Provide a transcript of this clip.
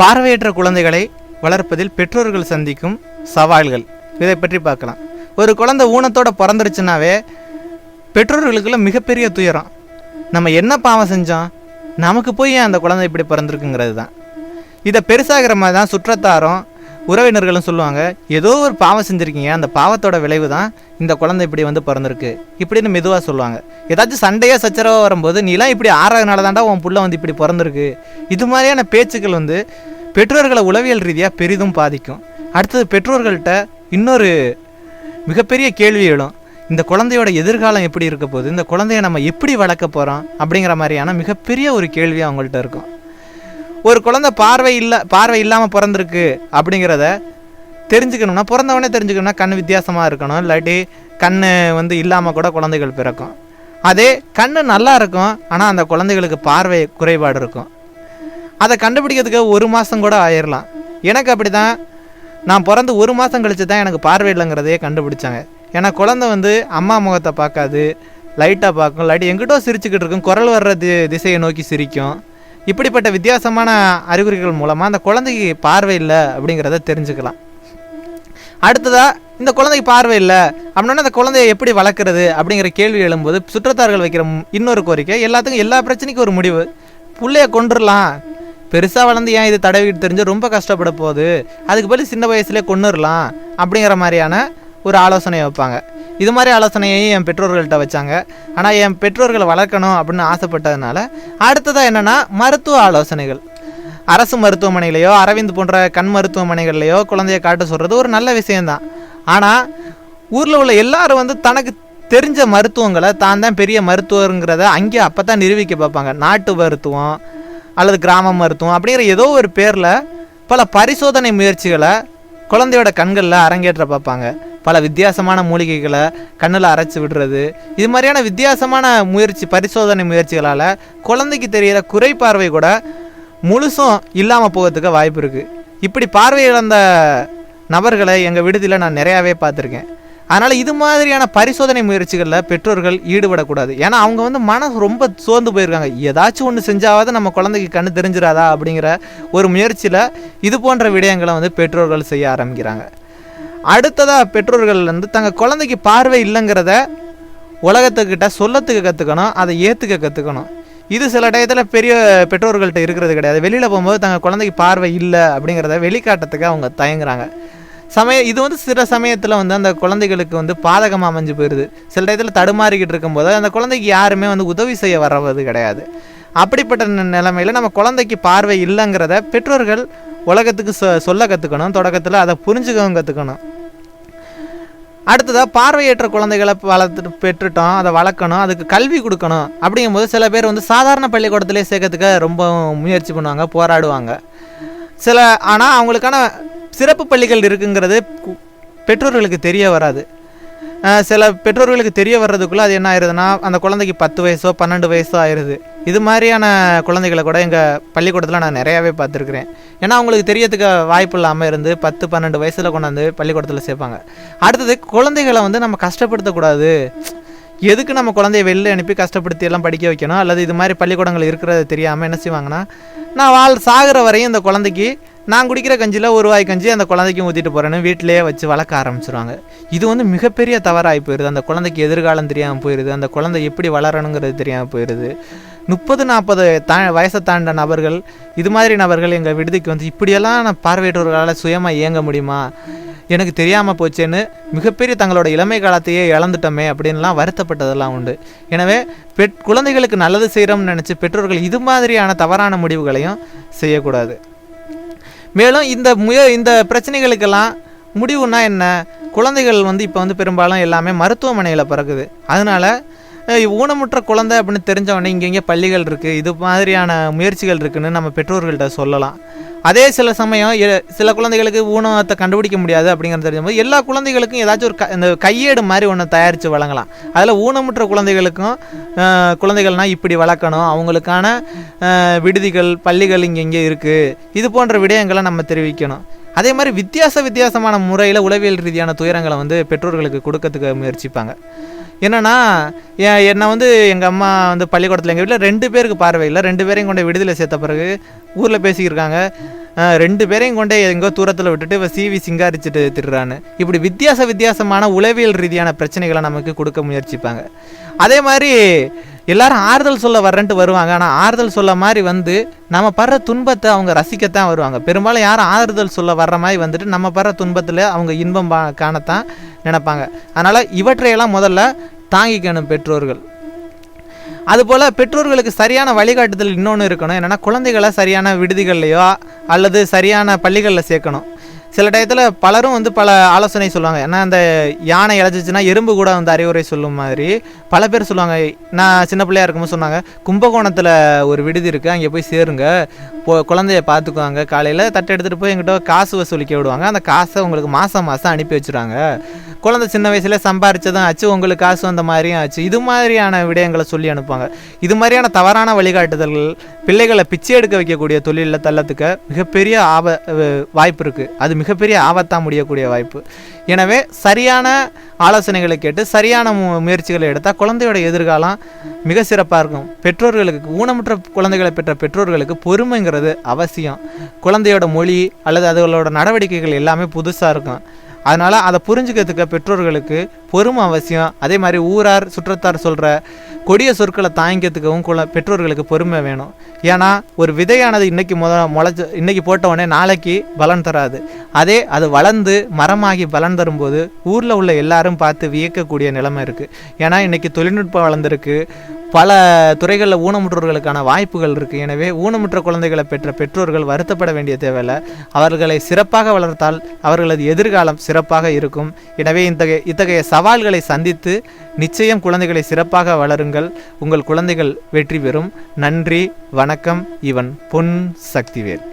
பார்வையற்ற குழந்தைகளை வளர்ப்பதில் பெற்றோர்கள் சந்திக்கும் சவால்கள். இதை பற்றி பார்க்கலாம். ஒரு குழந்தை ஊனத்தோட பிறந்துருச்சுனாவே பெற்றோர்களுக்குள்ள மிகப்பெரிய துயரம். நம்ம என்ன பாவம் செஞ்சோம்? நமக்கு போய் ஏன் அந்த குழந்தை இப்படி பிறந்திருக்குங்கிறது தான் இதை பெருசாகிற மாதிரி தான் சுற்றத்தாரும் உறவினர்களும் சொல்லுவாங்க ஏதோ ஒரு பாவம் செஞ்சுருக்கீங்க அந்த பாவத்தோட விளைவு தான் இந்த குழந்தை இப்படி வந்து பிறந்திருக்கு இப்படின்னு மெதுவாக சொல்லுவாங்க. ஏதாச்சும் சண்டையாக சச்சரவாக வரும்போது நீலாம் இப்படி ஆறாதனால தாண்டா உன் புள்ள வந்து இப்படி பிறந்திருக்கு. இது மாதிரியான பேச்சுக்கள் வந்து பெற்றோர்களை உளவியல் ரீதியாக பெரிதும் பாதிக்கும். அடுத்தது பெற்றோர்கள்ட்ட இன்னொரு மிகப்பெரிய கேள்வி எழும். இந்த குழந்தையோட எதிர்காலம் எப்படி இருக்க போகுது? இந்த குழந்தைய நம்ம எப்படி வளர்க்க போகிறோம் அப்படிங்கிற மாதிரியான மிகப்பெரிய ஒரு கேள்வி அவங்கள்ட்ட இருக்கும். ஒரு குழந்தை பார்வை இல்லை பார்வை இல்லாமல் பிறந்திருக்கு அப்படிங்கிறத தெரிஞ்சுக்கணும்னா பிறந்தவனே தெரிஞ்சுக்கணும்னா கண் வித்தியாசமாக இருக்கணும். இல்லாட்டி கண் வந்து இல்லாமல் கூட குழந்தைகள் பிறக்கும். அதே கண் நல்லா இருக்கும் ஆனால் அந்த குழந்தைகளுக்கு பார்வை குறைபாடு இருக்கும். அதை கண்டுபிடிக்கிறதுக்கு ஒரு மாதம் கூட ஆயிடலாம் எனக்கு அப்படி தான் நான் பிறந்து ஒரு மாதம் கழித்து தான் எனக்கு பார்வை இல்லைங்கிறதையே கண்டுபிடிச்சாங்க. ஏன்னா குழந்தை வந்து அம்மா முகத்தை பார்க்காது லைட்டாக பார்க்கும். இல்லாட்டி எங்கிட்டோ சிரிச்சுக்கிட்டு இருக்கும். குரல் வர்ற தி திசையை நோக்கி சிரிக்கும். இப்படிப்பட்ட வித்தியாசமான அறிகுறிகள் மூலமாக அந்த குழந்தைக்கு பார்வை இல்லை அப்படிங்கிறத தெரிஞ்சுக்கலாம். அடுத்ததாக இந்த குழந்தைக்கு பார்வை இல்லை அப்படின்னா அந்த குழந்தைய எப்படி வளர்க்குறது அப்படிங்கிற கேள்வி எழும்போது சுற்றத்தார்கள் வைக்கிற இன்னொரு கோரிக்கை எல்லாத்துக்கும் எல்லா பிரச்சனைக்கும் ஒரு முடிவு. புள்ளைய கொண்டுடலாம் பெருசாக வளர்ந்து ஏன் இது தடவிட்டு தெரிஞ்சு ரொம்ப கஷ்டப்பட போகுது. அதுக்கு பதில் சின்ன வயசுலேயே கொண்டுடலாம் அப்படிங்கிற மாதிரியான ஒரு ஆலோசனை வைப்பாங்க. இது மாதிரி ஆலோசனையையும் என் பெற்றோர்கள்ட்ட வச்சாங்க. ஆனால் என் பெற்றோர்களை வளர்க்கணும் அப்படின்னு ஆசைப்பட்டதுனால அடுத்ததாக என்னென்னா மருத்துவ ஆலோசனைகள். அரசு மருத்துவமனையிலையோ அரவிந்த் போன்ற கண் மருத்துவமனைகள்லையோ குழந்தைய காட்ட சொல்கிறது ஒரு நல்ல விஷயந்தான் ஆனால் ஊரில் உள்ள எல்லாரும் வந்து தனக்கு தெரிஞ்ச மருத்துவங்களை தான் தான் பெரிய மருத்துவருங்கிறத அங்கே அப்போ தான் நிரூபிக்க பார்ப்பாங்க. நாட்டு மருத்துவம் அல்லது கிராம மருத்துவம் அப்படிங்கிற ஏதோ ஒரு பேரில் பல பரிசோதனை முயற்சிகளை குழந்தையோட கண்களில் அரங்கேற்ற பார்ப்பாங்க. பல வித்தியாசமான மூலிகைகளை கண்ணில் அரைச்சி விடுறது. இது மாதிரியான வித்தியாசமான முயற்சி பரிசோதனை முயற்சிகளால் குழந்தைக்கு தெரிகிற குறைபார்வை கூட முழுசும் இல்லாமல் போகிறதுக்கு வாய்ப்பு இருக்குது இப்படி பார்வை இழந்த நபர்களை எங்கள் விடுதியில் நான் நிறையாவே பார்த்துருக்கேன். அதனால் இது மாதிரியான பரிசோதனை முயற்சிகளில் பெற்றோர்கள் ஈடுபடக்கூடாது. ஏன்னா அவங்க வந்து மனசு ரொம்ப சோர்ந்து போயிருக்காங்க. ஏதாச்சும் ஒன்று செஞ்சாவது நம்ம குழந்தைக்கு கண்ணு தெரிஞ்சிடாதா அப்படிங்கிற ஒரு முயற்சியில் இது போன்ற விடயங்களை வந்து பெற்றோர்கள் செய்ய ஆரம்பிக்கிறாங்க. அடுத்ததாக பெற்றோர்கள் வந்து தங்கள் குழந்தைக்கு பார்வை இல்லைங்கிறத உலகத்துக்கிட்ட சொல்லத்துக்கு கற்றுக்கணும் அதை ஏற்றுக்க கற்றுக்கணும் இது சில டயத்தில் பெரிய பெற்றோர்கள்ட்ட இருக்கிறது கிடையாது. வெளியில் போகும்போது தங்கள் குழந்தைக்கு பார்வை இல்லை அப்படிங்கிறத வெளிக்காட்டத்துக்கு அவங்க தயங்குறாங்க. சமய இது வந்து சில சமயத்தில் வந்து அந்த குழந்தைகளுக்கு வந்து பாதகமாக அமைஞ்சு போயிடுது சில டயத்தில் தடுமாறிக்கிட்டு இருக்கும்போது அந்த குழந்தைக்கு யாருமே வந்து உதவி செய்ய வர்றது கிடையாது. அப்படிப்பட்ட நிலைமையில் நம்ம குழந்தைக்கு பார்வை இல்லைங்கிறத பெற்றோர்கள் உலகத்துக்கு சொ சொல்ல கற்றுக்கணும் தொடக்கத்தில் அதை புரிஞ்சுக்கவும் கற்றுக்கணும் அடுத்ததாக பார்வையற்ற குழந்தைகளை வளர்த்து பெற்றுட்டோம் அதை வளர்க்கணும் அதுக்கு கல்வி கொடுக்கணும் அப்படிங்கும்போது சில பேர் வந்து சாதாரண பள்ளிக்கூடத்திலே சேர்க்கறதுக்கு ரொம்ப முயற்சி பண்ணுவாங்க போராடுவாங்க. சில ஆனால் அவங்களுக்கான சிறப்பு பள்ளிகள் இருக்குங்கிறது பெற்றோர்களுக்கு தெரிய வராது. சில பெற்றோர்களுக்கு தெரிய வர்றதுக்குள்ளே அது என்ன ஆயிருதுன்னா அந்த குழந்தைக்கு பத்து வயசோ பன்னெண்டு வயசோ ஆயிடுது இது மாதிரியான குழந்தைகளை கூட எங்கள் பள்ளிக்கூடத்தில் நான் நிறையாவே பார்த்துருக்குறேன். ஏன்னா அவங்களுக்கு தெரியறதுக்கு வாய்ப்பு இல்லாமல் இருந்து பத்து பன்னெண்டு வயசில் கொண்டாந்து பள்ளிக்கூடத்தில் சேர்ப்பாங்க. அடுத்தது குழந்தைகளை வந்து நம்ம கஷ்டப்படுத்தக்கூடாது. எதுக்கு நம்ம குழந்தைய வெளில அனுப்பி கஷ்டப்படுத்தி எல்லாம் படிக்க வைக்கணும்? அல்லது இது மாதிரி பள்ளிக்கூடங்கள் இருக்கிறது தெரியாமல் என்ன செய்வாங்கன்னா நான் வாழ் சாகிற வரையும் இந்த குழந்தைக்கு நான் குடிக்கிற கஞ்சியில் ஒரு வாய் கஞ்சி அந்த குழந்தைக்கும் ஊற்றிட்டு போகிறேன்னு வீட்டிலேயே வச்சு வளர்க்க ஆரம்பிச்சிருவாங்க. இது வந்து மிகப்பெரிய தவறாகி போயிடுது அந்த குழந்தைக்கு எதிர்காலம் தெரியாமல் போயிடுது அந்த குழந்தை எப்படி வளரணுங்கிறது தெரியாமல் போயிடுது முப்பது நாற்பது தா வயசை தாண்ட நபர்கள் இது மாதிரி நபர்கள் எங்கள் விடுதிக்கு வந்து இப்படியெல்லாம் நான் பார்வையிட்டவர்களால் சுயமாக இயங்க முடியுமா? எனக்கு தெரியாமல் போச்சேன்னு மிகப்பெரிய தங்களோட இளமை காலத்தையே இழந்துட்டோமே அப்படின்லாம் வருத்தப்பட்டதெல்லாம் உண்டு. எனவே பெட் குழந்தைகளுக்கு நல்லது செய்கிறோம்னு நினச்சி பெற்றோர்கள் இது மாதிரியான தவறான முடிவுகளையும் செய்யக்கூடாது. மேலும் இந்த முய இந்த பிரச்சனைகளுக்கெல்லாம் முடிவுனா என்ன? குழந்தைகள் வந்து இப்போ வந்து பெரும்பாலும் எல்லாமே மருத்துவமனையில் பிறகுது அதனால ஊனமுற்ற குழந்தை அப்படின்னு தெரிஞ்சவொடனே இங்கே இங்கே பள்ளிகள் இருக்குது இது மாதிரியான முயற்சிகள் இருக்குதுன்னு நம்ம பெற்றோர்கள்ட்ட சொல்லலாம். அதே சில சமயம் எ- சில குழந்தைகளுக்கு ஊனத்தை கண்டுபிடிக்க முடியாது அப்படிங்கிறது தெரியும்போது எல்லா குழந்தைகளுக்கும் ஏதாச்சும் ஒரு க இந்த கையேடு மாதிரி ஒன்று தயாரித்து வழங்கலாம். அதில் ஊனமுற்ற குழந்தைகளுக்கும் குழந்தைகள்னால் இப்படி வளர்க்கணும். அவங்களுக்கான விடுதிகள் பள்ளிகள் இங்கே இங்கே இருக்குது இது போன்ற விடயங்களை நம்ம தெரிவிக்கணும். அதே மாதிரி வித்தியாச வித்தியாசமான முறையில் உளவியல் ரீதியான துயரங்களை வந்து பெற்றோர்களுக்கு கொடுக்கறதுக்கு முயற்சிப்பாங்க. என்னன்னா என்னை வந்து எங்கள் அம்மா வந்து பள்ளிக்கூடத்தில் எங்கள் வீட்டில் ரெண்டு பேருக்கு பார்வை இல்லை. ரெண்டு பேரையும் கொண்டு விடுதலை சேர்த்த பிறகு ஊரில் பேசிக்கிருக்காங்க. ரெண்டு பேரையும் கொண்டே எங்கோ தூரத்தில் விட்டுட்டு இவன் சிவி சிங்காரிச்சுட்டு திடுறான்னு இப்படி வித்தியாச வித்தியாசமான உளவியல் ரீதியான பிரச்சனைகளை நமக்கு கொடுக்க முயற்சிப்பாங்க. அதே மாதிரி எல்லாரும் ஆறுதல் சொல்ல வர்றேன்ட்டு வருவாங்க. ஆனால் ஆறுதல் சொல்ல மாதிரி வந்து நம்ம படுற துன்பத்தை அவங்க ரசிக்கத்தான் வருவாங்க. பெரும்பாலும் யாரும் ஆறுதல் சொல்ல வர்ற மாதிரி வந்துட்டு நம்ம படுற துன்பத்தில் அவங்க இன்பம் பா- காணத்தான் நினைப்பாங்க. அதனால் இவற்றையெல்லாம் முதல்ல தாங்கிக்கணும் பெற்றோர்கள். அதுபோல் பெற்றோர்களுக்கு சரியான வழிகாட்டுதல் இன்னொன்று இருக்கணும். என்னென்னா குழந்தைகளை சரியான விடுதிகள்லையோ அல்லது சரியான பள்ளிகளில் சேர்க்கணும். சில டயத்தில் பலரும் வந்து பல ஆலோசனை சொல்லுவாங்க. ஏன்னா அந்த யானை இழைச்சிச்சுன்னா எறும்பு கூட வந்து அறிவுரை சொல்லும் மாதிரி பல பேர் சொல்லுவாங்க. நான் சின்ன பிள்ளையா இருக்கும்போது சொன்னாங்க கும்பகோணத்தில் ஒரு விடுதி இருக்குது அங்கே போய் சேருங்க. போ குழந்தைய பார்த்துக்குவாங்க. காலையில் தட்டை எடுத்துகிட்டு போய் எங்கிட்ட காசு வசூலிக்க விடுவாங்க. அந்த காசை உங்களுக்கு மாதம் மாதம் அனுப்பி வச்சுருவாங்க. குழந்தை சின்ன வயசுல சம்பாரிச்சதும் ஆச்சு உங்களுக்கு காசு வந்த மாதிரியும் ஆச்சு. இது மாதிரியான விடயங்களை சொல்லி அனுப்புவாங்க. இது மாதிரியான தவறான வழிகாட்டுதல்கள் பிள்ளைகளை பிச்சை எடுக்க வைக்கக்கூடிய தொழிலில் தள்ளத்துக்கு மிகப்பெரிய ஆப வாய்ப்பு இருக்குது அது மிகப்பெரிய ஆபத்தாக முடியக்கூடிய வாய்ப்பு. எனவே சரியான ஆலோசனைகளை கேட்டு சரியான மு- முயற்சிகளை எடுத்தால் குழந்தையோட எதிர்காலம் மிக சிறப்பாக இருக்கும். பெற்றோர்களுக்கு ஊனமுற்ற குழந்தைகளை பெற்ற பெற்றோர்களுக்கு பொறுமைங்கிறது அவசியம். குழந்தையோட மொழி அல்லது அதுகளோட நடவடிக்கைகள் எல்லாமே புதுசாக இருக்கும். அதனால் அதை புரிஞ்சுக்கிறதுக்கு பெற்றோர்களுக்கு பொறுமை அவசியம். அதே மாதிரி ஊரார் சுற்றத்தார் சொல்கிற கொடிய சொற்களை தாங்கிக்கிறதுக்கவும் குல பெற்றோர்களுக்கு பொறுமை வேணும். ஏன்னா ஒரு விதையானது இன்றைக்கி முத முளைச்சு இன்றைக்கி போட்ட உடனே நாளைக்கு பலன் தராது. அதே அது வளர்ந்து மரமாகி பலன் தரும்போது ஊரில் உள்ள எல்லாரும் பார்த்து வியக்கக்கூடிய நிலைமை இருக்குது ஏன்னா இன்றைக்கி தொழில்நுட்பம் வளர்ந்துருக்கு. பல துறைகளில் ஊனமுற்றோர்களுக்கான வாய்ப்புகள் இருக்குது எனவே ஊனமுற்ற குழந்தைகளை பெற்ற பெற்றோர்கள் வருத்தப்பட வேண்டிய தேவையில்லை. அவர்களை சிறப்பாக வளர்த்தால் அவர்களது எதிர்காலம் சிறப்பாக இருக்கும். எனவே இத்தகைய இத்தகைய சவால்களை சந்தித்து நிச்சயம் குழந்தைகளை சிறப்பாக வளருங்கள். உங்கள் குழந்தைகள் வெற்றி பெறும். நன்றி வணக்கம். இவன் பொன் சக்திவேல்.